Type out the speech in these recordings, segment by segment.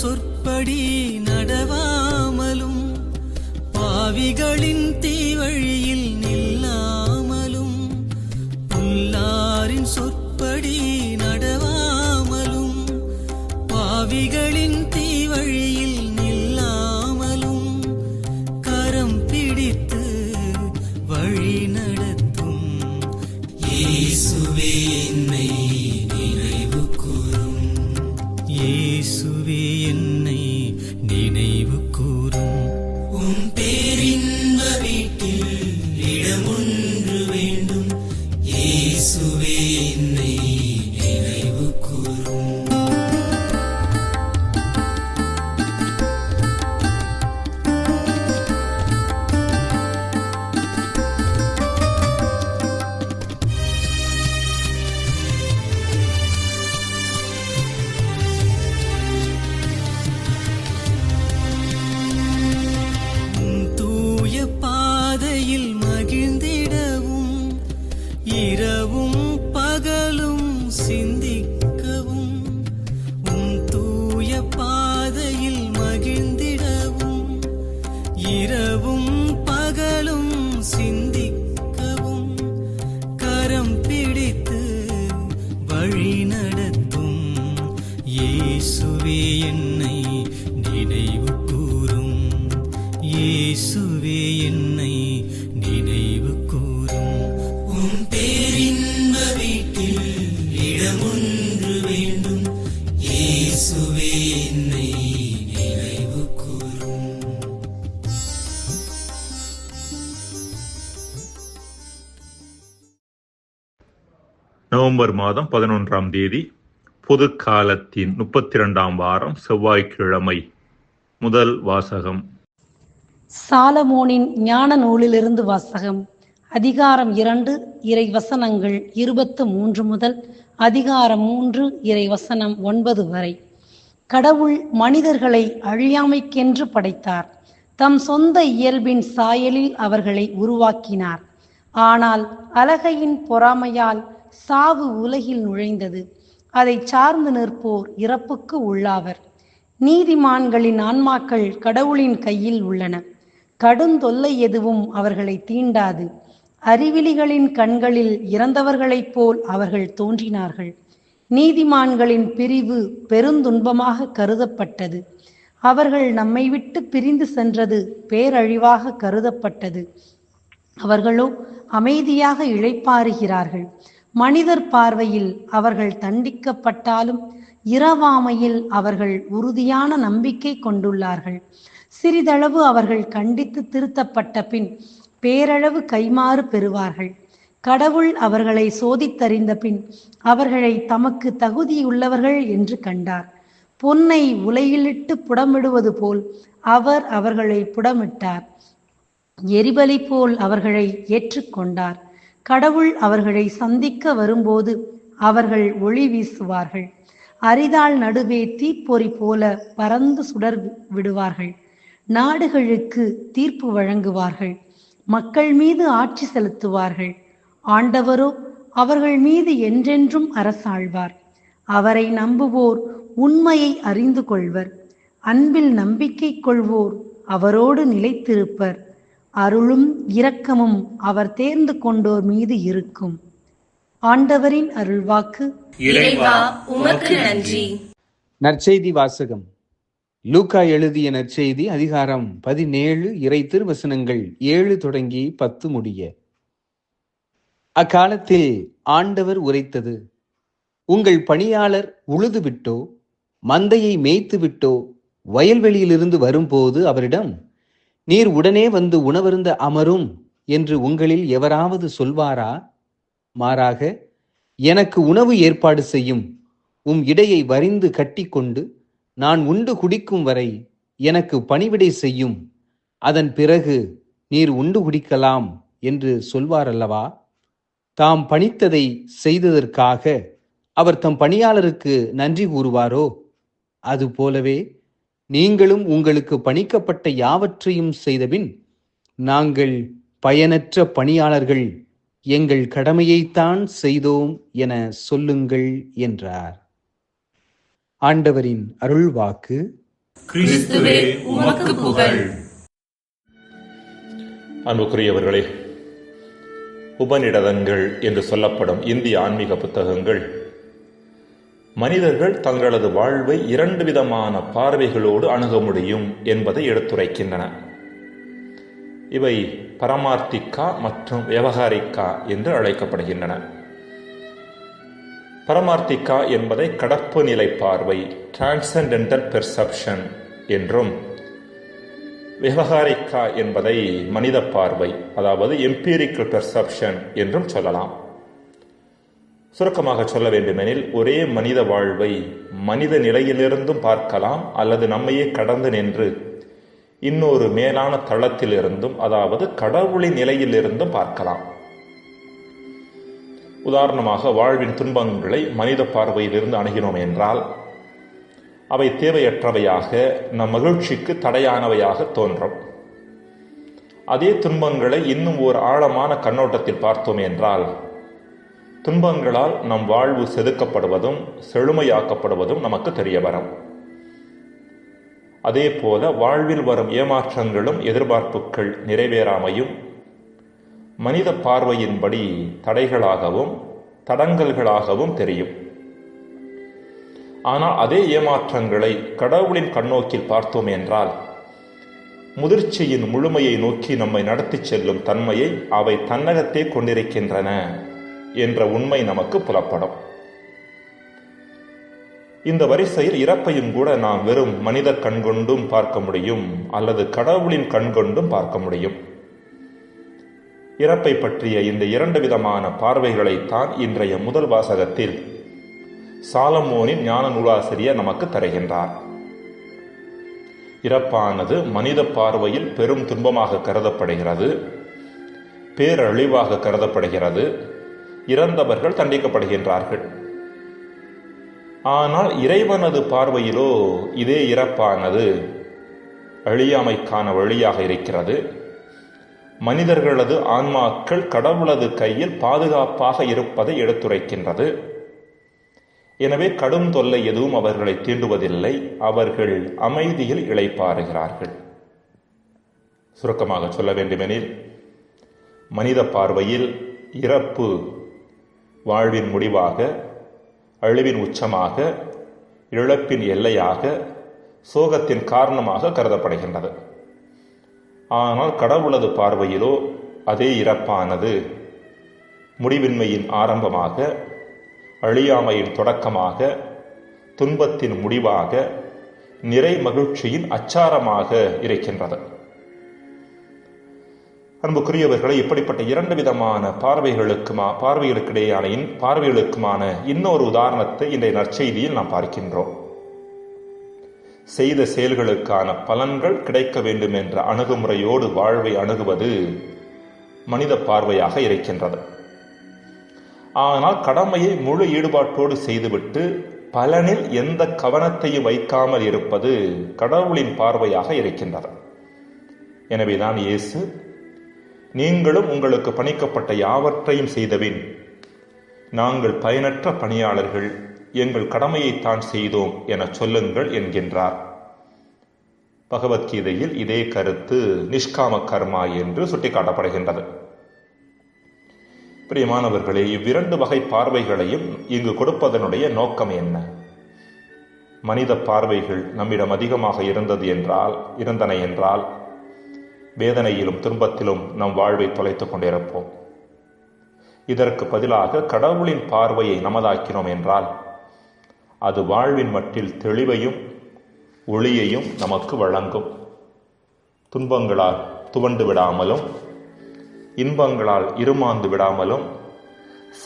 சொற்படி நடவாமலும் பாவிகளின் தீவழியில் இயேசுவே என்னை நினைவு இயேசுவே என்னை நினைவு கூறும். இயேசுவே என்னை நினைவு கூறும். உன் பேரின்ப வீட்டில் இடமொன்று வேண்டும். இயேசுவே என்னை நினைவு கூறும். நவம்பர் மாதம் பதினொன்றாம் தேதி பொது காலத்தின் முப்பத்தி இரண்டாம் வாரம் செவ்வாய்க்கிழமை முதல் வாசகம். சாலமோனின் ஞான நூலிலிருந்து வாசகம். அதிகாரம் இரண்டு இறை வசனங்கள் இருபத்து மூன்று முதல் அதிகாரம் மூன்று இறை வசனம் ஒன்பது வரை. கடவுள் மனிதர்களை அழியாமைக்கென்று படைத்தார். தம் சொந்த இயல்பின் சாயலில் அவர்களை உருவாக்கினார். ஆனால் அலகையின் பொறாமையால் சாவு உலகில் நுழைந்தது. அதை சார்ந்து நிற்போர் இறப்புக்கு உள்ளாவர். நீதிமான்களின் ஆன்மாக்கள் கடவுளின் கையில் உள்ளன. கடுந்தொல்லை எதுவும் அவர்களை தீண்டாது. அறிவிலிகளின் கண்களில் இறந்தவர்களைப் போல் அவர்கள் தோன்றினார்கள். நீதிமான்களின் பிரிவு பெருந்துன்பமாக கருதப்பட்டது. அவர்கள் நம்மை விட்டு பிரிந்து சென்றது பேரழிவாக கருதப்பட்டது. அவர்களோ அமைதியாக இழைப்பாருகிறார்கள் மனிதர் பார்வையில் அவர்கள் தண்டிக்கப்பட்டாலும் இரவாமையில் அவர்கள் உறுதியான நம்பிக்கை கொண்டுள்ளார்கள். சிறிதளவு அவர்கள் கண்டித்து திருத்தப்பட்ட பின் பேரளவு கைமாறு பெறுவார்கள். கடவுள் அவர்களை சோதித்தறிந்த பின் அவர்களை தமக்கு தகுதியுள்ளவர்கள் என்று கண்டார். பொன்னை உலையிலிட்டு புடமிடுவது போல் அவர் அவர்களை புடமிட்டார். எரிபலி போல் அவர்களை ஏற்றுக்கொண்டார். கடவுள் அவர்களை சந்திக்க வரும்போது அவர்கள் ஒளி வீசுவார்கள். அரிதாள் நடுவே தீப்பொறி போல பறந்து சுடர் விடுவார்கள். நாடுகளுக்கு தீர்ப்பு வழங்குவார்கள். மக்கள் மீது ஆட்சி செலுத்துவார்கள். ஆண்டவரோ அவர்கள் மீது என்றென்றும் அரசாழ்வார். அவரை நம்புவோர் உண்மையை அறிந்து கொள்வர். அன்பில் நம்பிக்கை கொள்வோர் அவரோடு நிலைத்திருப்பர். அருளும் இரக்கமும் அவர் தேர்ந்து கொண்டோர் மீது இருக்கும். ஆண்டவரின் அருள்வாக்கு. இறைவா உமக்கு நன்றி. நற்செய்தி வாசகம். லூக்கா எழுதிய நற்செய்தி அதிகாரம் பதினேழு இறை திருவசனங்கள் ஏழு தொடங்கி பத்து முடிய. அக்காலத்தில் ஆண்டவர் உரைத்தது உங்கள் பணியாளர் உழுது விட்டோ மந்தையை மேய்த்து விட்டோ வயல்வெளியிலிருந்து வரும்போது அவரிடம் நீர் உடனே வந்து உணவருந்த அமரும் என்று உங்களில் எவராவது சொல்வாரா? மாறாக எனக்கு உணவு ஏற்பாடு செய்யும் உம் இடையை வரிந்து கட்டிக்கொண்டு நான் உண்டு குடிக்கும் வரை எனக்கு பணிவிடை செய்யும் அதன் பிறகு நீர் உண்டு குடிக்கலாம் என்று சொல்வாரல்லவா? தாம் பணித்ததை செய்ததற்காக அவர் தம் பணியாளருக்கு நன்றி கூறுவாரோ? அதுபோலவே நீங்களும் உங்களுக்கு பணிக்கப்பட்ட யாவற்றையும் செய்தபின் நாங்கள் பயனற்ற பணியாளர்கள் எங்கள் கடமையைத்தான் செய்தோம் என சொல்லுங்கள் என்றார். ஆண்டவரின் அருள்வாக்கு. அன்புக்குரியவர்களே உபநிடதங்கள் என்று சொல்லப்படும் இந்திய ஆன்மீக புத்தகங்கள் மனிதர்கள் தங்களது வாழ்வை இரண்டு விதமான பார்வைகளோடு அணுக முடியும் என்பதை எடுத்துரைக்கின்றன. இவை பரமார்த்திக்கா மற்றும் விவகாரிக்கா என்று அழைக்கப்படுகின்றன. பரமார்த்திக்கா என்பதை கடப்பு நிலை பார்வை டிரான்சண்டென்டல் பெர்செப்ஷன் என்றும் விவகாரிக்கா என்பதை மனித பார்வை அதாவது எம்பீரிக்கல் பெர்செப்ஷன் என்றும் சொல்லலாம். சுருக்கமாக சொல்ல வேண்டுமெனில் ஒரே மனித வாழ்வை மனித நிலையிலிருந்தும் பார்க்கலாம் அல்லது நம்மையே கடந்து நின்று இன்னொரு மேலான தளத்திலிருந்தும் அதாவது கடவுளின் நிலையிலிருந்தும் பார்க்கலாம். உதாரணமாக வாழ்வின் துன்பங்களை மனித பார்வையிலிருந்து அணுகினோம் என்றால் அவை தேவையற்றவையாக நம் மகிழ்ச்சிக்கு தடையானவையாக தோன்றும். அதே துன்பங்களை இன்னும் ஒரு ஆழமான கண்ணோட்டத்தில் பார்த்தோம் என்றால் துன்பங்களால் நம் வாழ்வு செதுக்கப்படுவதும் செழுமையாக்கப்படுவதும் நமக்கு தெரிய வரும். அதே போல வாழ்வில் வரும் ஏமாற்றங்களும் எதிர்பார்ப்புகள் நிறைவேறாமையும் மனித பார்வையின்படி தடைகளாகவும் தடங்கல்களாகவும் தெரியும். ஆனால் அதே ஏமாற்றங்களை கடவுளின் கண்ணோக்கில் பார்த்தோம் என்றால் முதிர்ச்சியின் முழுமையை நோக்கி நம்மை நடத்திச் செல்லும் தன்மையை அவை தன்னகத்தே கொண்டிருக்கின்றன. என்ற உண்மை நமக்கு புலப்படும். இந்த வரிசையில் இறப்பையும் கூட நாம் வெறும் மனித கண்கொண்டும் பார்க்க முடியும் அல்லது கடவுளின் கண்கொண்டும் பார்க்க முடியும். இறப்பை பற்றிய இந்த இரண்டு விதமான பார்வைகளைத்தான் இன்றைய முதல் வாசகத்தில் சாலமோனின் ஞான நூலாசிரியர் நமக்கு தருகின்றார். இறப்பானது மனித பார்வையில் பெரும் துன்பமாக கருதப்படுகிறது பேரழிவாக கருதப்படுகிறது இறந்தவர்கள் தண்டிக்கப்படுகின்றார்கள். ஆனால் இறைவனது பார்வையிலோ இதே இறப்பானது அழியாமைக்கான வழியாக இருக்கிறது. மனிதர்களது ஆன்மாக்கள் கடவுளது கையில் பாதுகாப்பாக இருப்பதை எடுத்துரைக்கின்றது. எனவே கடும் தொல்லை எதுவும் அவர்களை தீண்டுவதில்லை. அவர்கள் அமைதியில் இழைப்பாறுகிறார்கள் சுருக்கமாக சொல்ல வேண்டுமெனில் மனித பார்வையில் இறப்பு வாழ்வின் முடிவாக அழிவின் உச்சமாக இழப்பின் எல்லையாக சோகத்தின் காரணமாக கருதப்படுகின்றது. ஆனால் கடவுளது பார்வையிலோ அதே இறப்பானது. முடிவின்மையின் ஆரம்பமாக அழியாமையின் தொடக்கமாக துன்பத்தின் முடிவாக நிறை மகிழ்ச்சியின் அச்சாரமாக இருக்கின்றது. அன்புக்குரியவர்களை இப்படிப்பட்ட இரண்டு விதமான பார்வைகளுக்குமா பார்வைகளுக்கிடையான பார்வைகளுக்குமான இன்னொரு உதாரணத்தை இன்றைய நற்செய்தியில் நாம் பார்க்கின்றோம். செய்த செயல்களுக்கான பலன்கள் கிடைக்க வேண்டும் என்ற அணுகுமுறையோடு வாழ்வை அணுகுவது மனித பார்வையாக இருக்கின்றது. ஆனால் கடமையை முழு ஈடுபாட்டோடு செய்துவிட்டு பலனில் எந்த கவனத்தையும் வைக்காமல் இருப்பது கடவுளின் பார்வையாக இருக்கின்றது. எனவேதான் இயேசு நீங்களும் உங்களுக்கு பணிக்கப்பட்ட யாவற்றையும் செய்தபின் நாங்கள் பயனற்ற பணியாளர்கள் எங்கள் கடமையைத்தான் செய்தோம் என சொல்லுங்கள் என்கின்றார். பகவத்கீதையில் இதே கருத்து நிஷ்காம கர்மா என்று சுட்டிக்காட்டப்படுகின்றது. பிரியமானவர்களே இவ்விரண்டு வகை பார்வைகளையும் இங்கு கொடுப்பதனுடைய நோக்கம் என்ன? மனித பார்வைகள் நம்மிடம் அதிகமாக இருந்தது என்றால் இருந்தன என்றால் வேதனையிலும் துன்பத்திலும் நம் வாழ்வை தொலைத்துக் கொண்டிருப்போம். இதற்கு பதிலாக கடவுளின் பார்வையை நமதாக்கினோம் என்றால் அது வாழ்வின் மட்டில் தெளிவையும் ஒளியையும் நமக்கு வழங்கும். துன்பங்களால் துவண்டு விடாமலும் இன்பங்களால் இருமாந்து விடாமலும்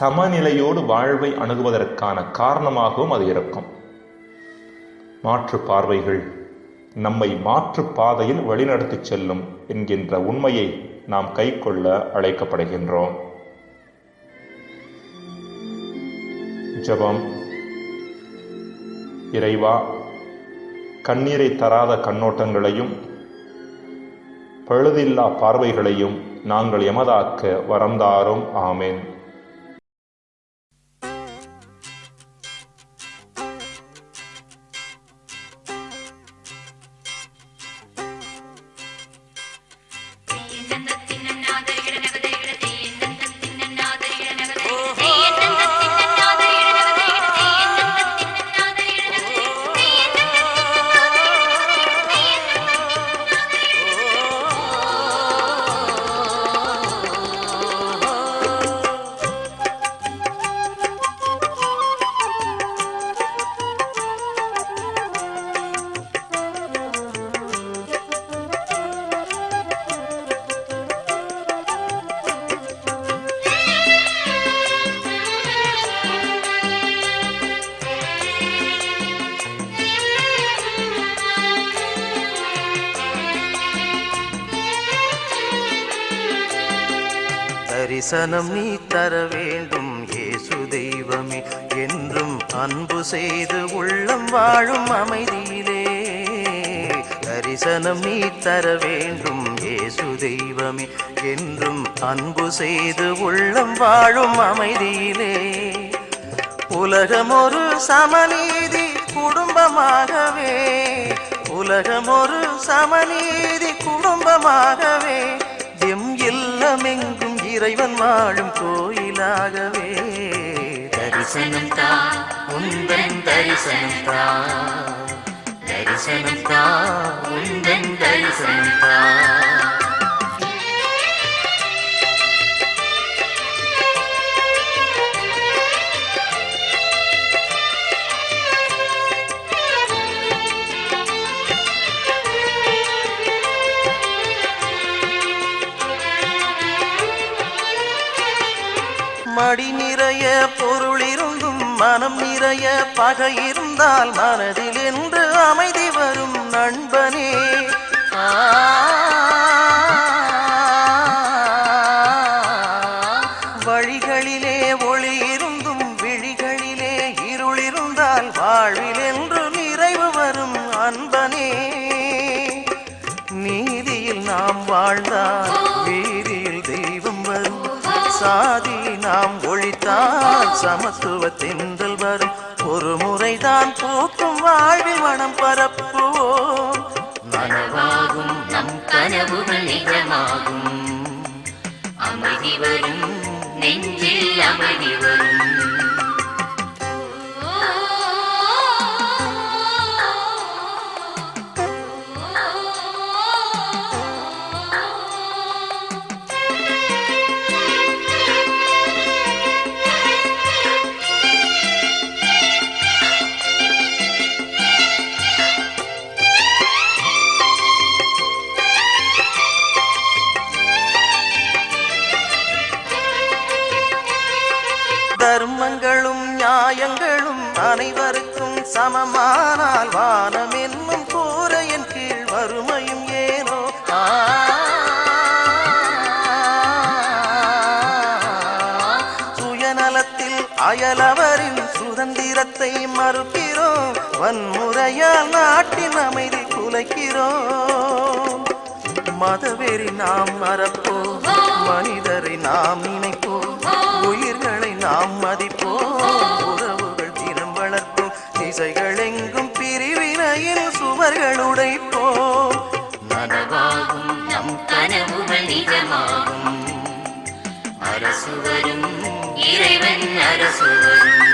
சமநிலையோடு வாழ்வை அணுகுவதற்கான காரணமாகவும் அது இருக்கும். மாற்று பார்வைகள் நம்மை மாற்று பாதையில் வழிநடத்திச் செல்லும் என்கின்ற உண்மையை நாம் கைக்கொள்ள அழைக்கப்படுகின்றோம். ஜெபம். இறைவா கண்ணீரை தராத கண்ணோட்டங்களையும் பழுதில்லா பார்வைகளையும் நாங்கள் எமதாக்க வரந்தாரும் ஆமேன். தரிசனம் நீ தர வேண்டும். இயேசு தெய்வமே என்றும் அன்பு செய்து உள்ளம் வாழும் அமைதியிலே. தரிசனம் நீ தர வேண்டும். இயேசு தெய்வமே என்றும் அன்பு செய்து உள்ளம் வாழும் அமைதியிலே. உலகம் ஒரு சமநீதி குடும்பமாகவே. உலகம் ஒரு சமநீதி குடும்பமாகவே. எம் இல்லமெங்க இறைவன் வாழும் கோயிலாகவே. தரிசனம் தா உந்தன் தரிசனம் தா. தரிசனம் தா உந்தன் தரிசனம் தா. மடி நிறைய பொருள் இருந்தும் மனம் நிறைய பகை இருந்தால் மனதில் என்று அமைதி வரும் நண்பனே. ஆ, சமத்துவ தென்றல் வரும் ஒரு முறைதான் பூக்கும் வாழ்வி மனம் பரப்புவோம். நனவாகும் நம் கனவுகள் நிஜமாகும். அமைதி வரும் நெஞ்சில் அமைதி வரும். சமமானால் வானம் என்னும் கூரையின் கீழ் வறுமையும் ஏனோ? ஆ. சுயநலத்தில் அயலவரின் சுதந்திரத்தை மறுக்கிறோம். வன்முறையால் நாட்டின் அமைதி குலைக்கிறோம். மதவெறி நாம் மறப்போம். மனிதரை நாம் நினைப்போம். உயிர்களை நாம் மதிப்போம். வளர்ப்போம் திசைகள் எங்கும் பிரிவினையில் சுவர்கள் உடைப்போம். நனவாகும் நம் கனவுகள் நிஜமாகும். அரசு வரும் இறைவன் அரசு வரும்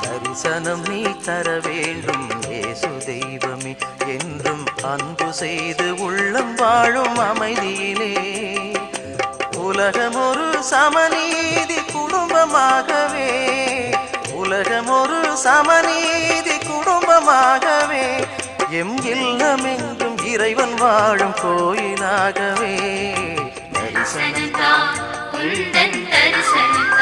தரிசனம் நீ தர வேண்டும் இயேசு தெய்வமே. என்றும் அன்பு செய்து உள்ளம் வாழும் அமைதியிலே. உலகம் ஒரு சமநீதி குடும்பமாகவே. உலகம் ஒரு சமநீதி குடும்பமாகவே. எம் இல்லமெங்கும் இறைவன் வாழும் கோயிலாகவே. தரிசனம் தரிசனம்தான் உந்தன் தரிசனம்தான்